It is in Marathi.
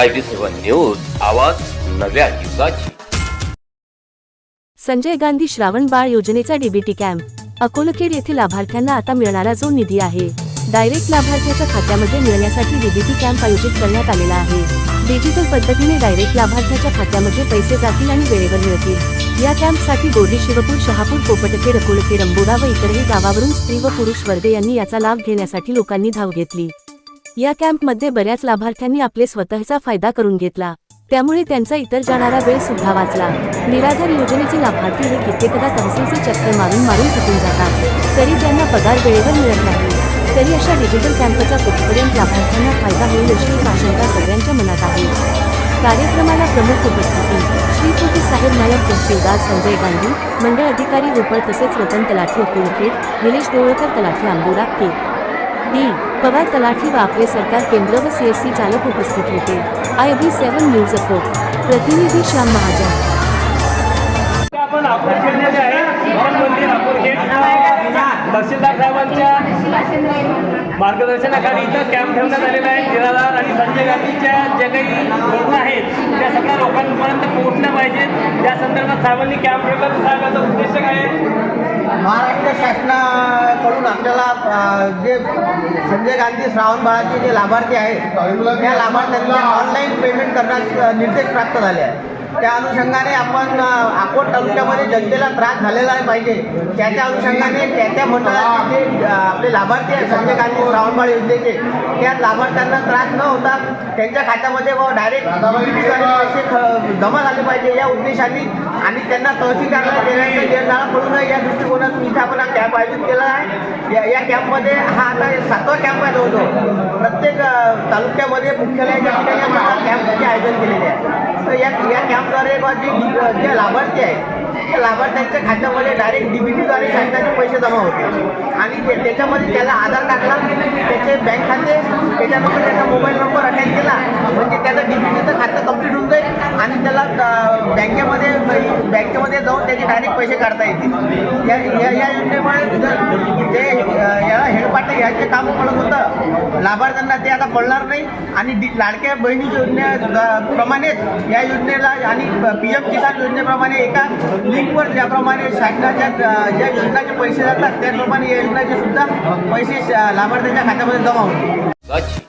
आय बी सेवन न्यूज आवाज नव्या युगाची. संजय गांधी श्रावण बाळ योजनेचा डीबीटी कॅम्प. अकोलखेड येथील लाभार्थ्यांना आता मिळणारा जो निधी आहे डायरेक्ट लाभार्थ्याच्या खात्यामध्ये मिळण्यासाठी डीबीटी कॅम्प आयोजित करण्यात आलेला आहे. डिजिटल पद्धतीने डायरेक्ट लाभार्थ्याच्या खात्यामध्ये पैसे जातील आणि वेळेवर मिळतील. या कॅम्पसाठी गोर्डी शिवपूर शहापूर पोपटखेड अकोलखेड अंबोडा व इतरही गावावरून स्त्री व पुरुष वर्गे यांनी याचा लाभ घेण्यासाठी लोकांनी धाव घेतली. या कॅम्पमध्ये बऱ्याच लाभार्थ्यांनी आपले स्वतःचा फायदा करून घेतला. त्यामुळे त्यांचा इतर जाणारा वेळ सुद्धा वाचला. निराधार योजनेचे लाभार्थी हे कित्येकदा तहसीलचे चक्कर मारून मारून थकून जातात. तरी त्यांना पगार वेळेवर मिळत नाही. तरी अशा डिजिटल कॅम्पचा कुठपर्यंत लाभार्थ्यांना फायदा होईल अशी आशंका सगळ्यांच्या मनात आहे. कार्यक्रमाला प्रमुख उपस्थिती श्री पोटी साहेब नायक तहसीलदार संजय गांधी मंडळ अधिकारी रुपळ तसेच रतन तलाठी अकोलखेड निलेश देवळकर तलाठी आंबोरा के. डी. पवार तलाठी व सरकार केंद्र व सीएससी चालक उपस्थित होते. I B seven news Akot प्रतिनिधी श्याम महाजन. आपण तहसीलदार साहेबांच्या मार्गदर्शनाखाली इथं कॅम्प ठेवण्यात आलेला आहे. निराधार आणि संजय गांधीच्या ज्या काही योजना आहेत त्या सगळ्या लोकांपर्यंत पोहोचल्या पाहिजेत. त्या संदर्भात साहेबांनी कॅम्प ठेवला. तर साहेब उद्देश काय आहे? महाराष्ट्र शासनाकडून आपल्याला जे संजय गांधी श्रावण बाळाचे जे लाभार्थी आहेत त्या लाभार्थ्यांना ऑनलाईन पेमेंट करण्यास निर्देश प्राप्त झाले आहे त्या अनुषंगाने आपण अकोट तालुक्यामध्ये जनतेला त्रास झालेला पाहिजे. त्याच्या अनुषंगाने त्या त्या मंडळाचे आपले लाभार्थी आहेत संजय गांधी श्रावणबाळ योजनेचे. त्या लाभार्थ्यांना त्रास न होता त्यांच्या खात्यामध्ये व डायरेक्ट पैसे जमा झाले पाहिजे या उद्देशाने. आणि त्यांना तहसील कार्यालय देण्याचा निर्धार करू नये या दृष्टिकोनातून इथे आपण हा कॅम्प आयोजित केला आहे. या या कॅम्पमध्ये हा आता सातवा कॅम्प आहे जवळजवळ. प्रत्येक तालुक्यामध्ये मुख्यालयाच्या ठिकाणी आपण कॅम्पचे आयोजन केलेले आहे. तर या या कॅम्पद्वारे जे जे लाभार्थी आहेत त्या लाभार्थ्यांच्या खात्यामध्ये डायरेक्ट डीबीटीद्वारे शासनाचे पैसे जमा होते. आणि ते त्याच्यामध्ये त्याला आधार टाकला त्याचे बँक खाते त्याच्यानंतर त्याचा मोबाईल नंबर अटॅच केला म्हणजे त्याचं डीबीटीचं खातं कंप्लीट होऊन जाईल आणि त्याला बँकेमध्ये बँकेमध्ये जाऊन त्याचे डायरेक्ट पैसे काढता येतील. या या या योजनेमुळे जे अ, घ्यायचे काम पडत होतं. लाभार्थ्यांना ते आता पडणार नाही. आणि लाडक्या बहिणी योजने प्रमाणेच या योजनेला आणि पी एम किसान योजनेप्रमाणे एका लिंकवर ज्याप्रमाणे शासनाच्या ज्या योजनाचे पैसे जातात त्याप्रमाणे या योजनाचे सुद्धा पैसे लाभार्थ्यांच्या खात्यामध्ये जमा होते